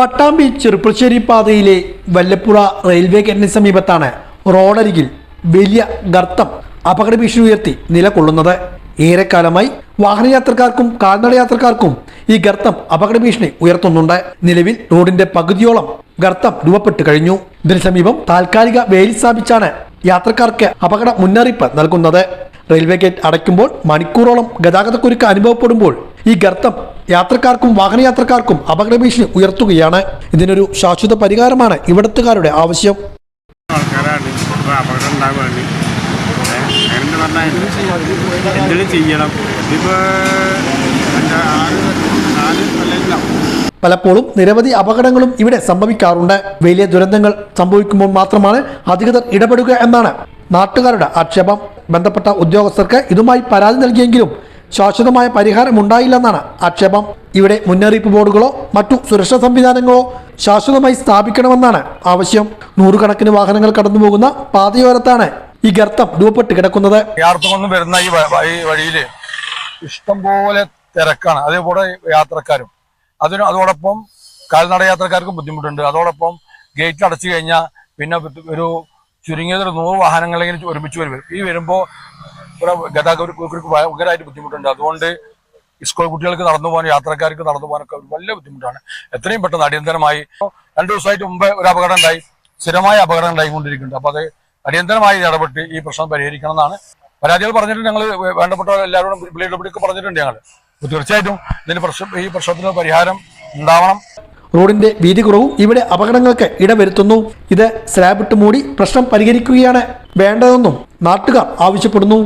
പട്ടാമ്പി ചെറുപ്പശ്ശേരി പാതയിലെ വല്ലപ്പുഴ റെയിൽവേ ഗേറ്റിന് സമീപത്താണ് റോഡരികിൽ വലിയ ഗർത്തം അപകട ഭീഷണി ഉയർത്തി നിലകൊള്ളുന്നത്. ഏറെക്കാലമായി വാഹനയാത്രക്കാർക്കും കാൽനട യാത്രക്കാർക്കും ഈ ഗർത്തം അപകട ഭീഷണി ഉയർത്തുന്നുണ്ട്. നിലവിൽ റോഡിന്റെ പകുതിയോളം ഗർത്തം രൂപപ്പെട്ടു കഴിഞ്ഞു. ഇതിന് സമീപം താൽക്കാലിക വേലി സ്ഥാപിച്ചാണ് യാത്രക്കാർക്ക് അപകട മുന്നറിയിപ്പ് നൽകുന്നത്. റെയിൽവേ ഗേറ്റ് അടയ്ക്കുമ്പോൾ മണിക്കൂറോളം ഗതാഗതക്കുരുക്ക് അനുഭവപ്പെടുമ്പോൾ ഈ ഗർത്തം യാത്രക്കാർക്കും വാഹനയാത്രക്കാർക്കും അപകട ഭീഷണി ഉയർത്തുകയാണ്. ഇതിനൊരു ശാശ്വത പരിഹാരമാണ് ഇവിടത്തുകാരുടെ ആവശ്യം. ആൾക്കാരാണ് ഇപ്പോൾ അപകടം ഉണ്ടാവുകയാണ് അങ്ങനെ പറഞ്ഞാൽ എന്തെങ്കിലും ചെയ്യണം. ഇതിപ്പോൾ ആറ് നാല് കൊല്ലത്തിലാവും പലപ്പോഴും നിരവധി അപകടങ്ങളും ഇവിടെ സംഭവിക്കാറുണ്ട്. വലിയ ദുരന്തങ്ങൾ സംഭവിക്കുമ്പോൾ മാത്രമാണ് അധികൃതർ ഇടപെടുക എന്നാണ് നാട്ടുകാരുടെ ആക്ഷേപം. ബന്ധപ്പെട്ട ഉദ്യോഗസ്ഥർക്ക് ഇതുമായി പരാതി നൽകിയെങ്കിലും ശാശ്വതമായ പരിഹാരം ഉണ്ടായില്ലെന്നാണ് ആക്ഷേപം. ഇവിടെ മുന്നറിയിപ്പ് ബോർഡുകളോ മറ്റു സുരക്ഷാ സംവിധാനങ്ങളോ ശാശ്വതമായി സ്ഥാപിക്കണമെന്നാണ് ആവശ്യം. നൂറുകണക്കിന് വാഹനങ്ങൾ കടന്നുപോകുന്ന പാതയോരത്താണ് ഈ ഗർത്തം രൂപപ്പെട്ട് കിടക്കുന്നത്. വരുന്ന ഈ വഴിയിൽ ഇഷ്ടംപോലെ തിരക്കാണ്. അതേപോലെ യാത്രക്കാരും. അതിന് അതോടൊപ്പം കാൽനട യാത്രക്കാർക്കും ബുദ്ധിമുട്ടുണ്ട്. അതോടൊപ്പം ഗേറ്റ് അടച്ചു കഴിഞ്ഞാൽ പിന്നെ ഒരു ചുരുങ്ങിയത് നൂറ് വാഹനങ്ങളെങ്കിലും ഒരുമിച്ച് വരും. ഈ വരുമ്പോൾ ഇവിടെ ഗതാഗതക്കുറിച്ച് ഭയങ്കരമായിട്ട് ബുദ്ധിമുട്ടുണ്ട്. അതുകൊണ്ട് സ്കൂൾ കുട്ടികൾക്ക് നടന്നു പോകാൻ യാത്രക്കാർക്ക് നടന്നു പോകാനൊക്കെ വലിയ ബുദ്ധിമുട്ടാണ്. എത്രയും പെട്ടെന്ന് അടിയന്തരമായി രണ്ടു ദിവസമായിട്ട് മുമ്പ് ഒരു അപകടം ഉണ്ടായി. സ്ഥിരമായ അപകടം ഉണ്ടായിക്കൊണ്ടിരിക്കുന്നുണ്ട്. അപ്പൊ അത് അടിയന്തരമായി ഇടപെട്ട് ഈ പ്രശ്നം പരിഹരിക്കണം എന്നാണ് പരാതികൾ പറഞ്ഞിട്ട് ഞങ്ങൾ വേണ്ടപ്പെട്ട എല്ലാവരോടും ഒക്കെ പറഞ്ഞിട്ടുണ്ട് ഞങ്ങൾ തീർച്ചയായിട്ടും ഇതിന് പ്രശ്നം ഈ പ്രശ്നത്തിന് പരിഹാരം ഉണ്ടാവണം. റോഡിന്റെ വീതി കുറവും ഇവിടെ അപകടങ്ങൾക്ക് ഇടവരുത്തുന്നു. ഇത് സ്ലാബിട്ട് മൂടി പ്രശ്നം പരിഹരിക്കുകയാണ് വേണ്ടതെന്നും നാട്ടുകാർ ആവശ്യപ്പെടുന്നു.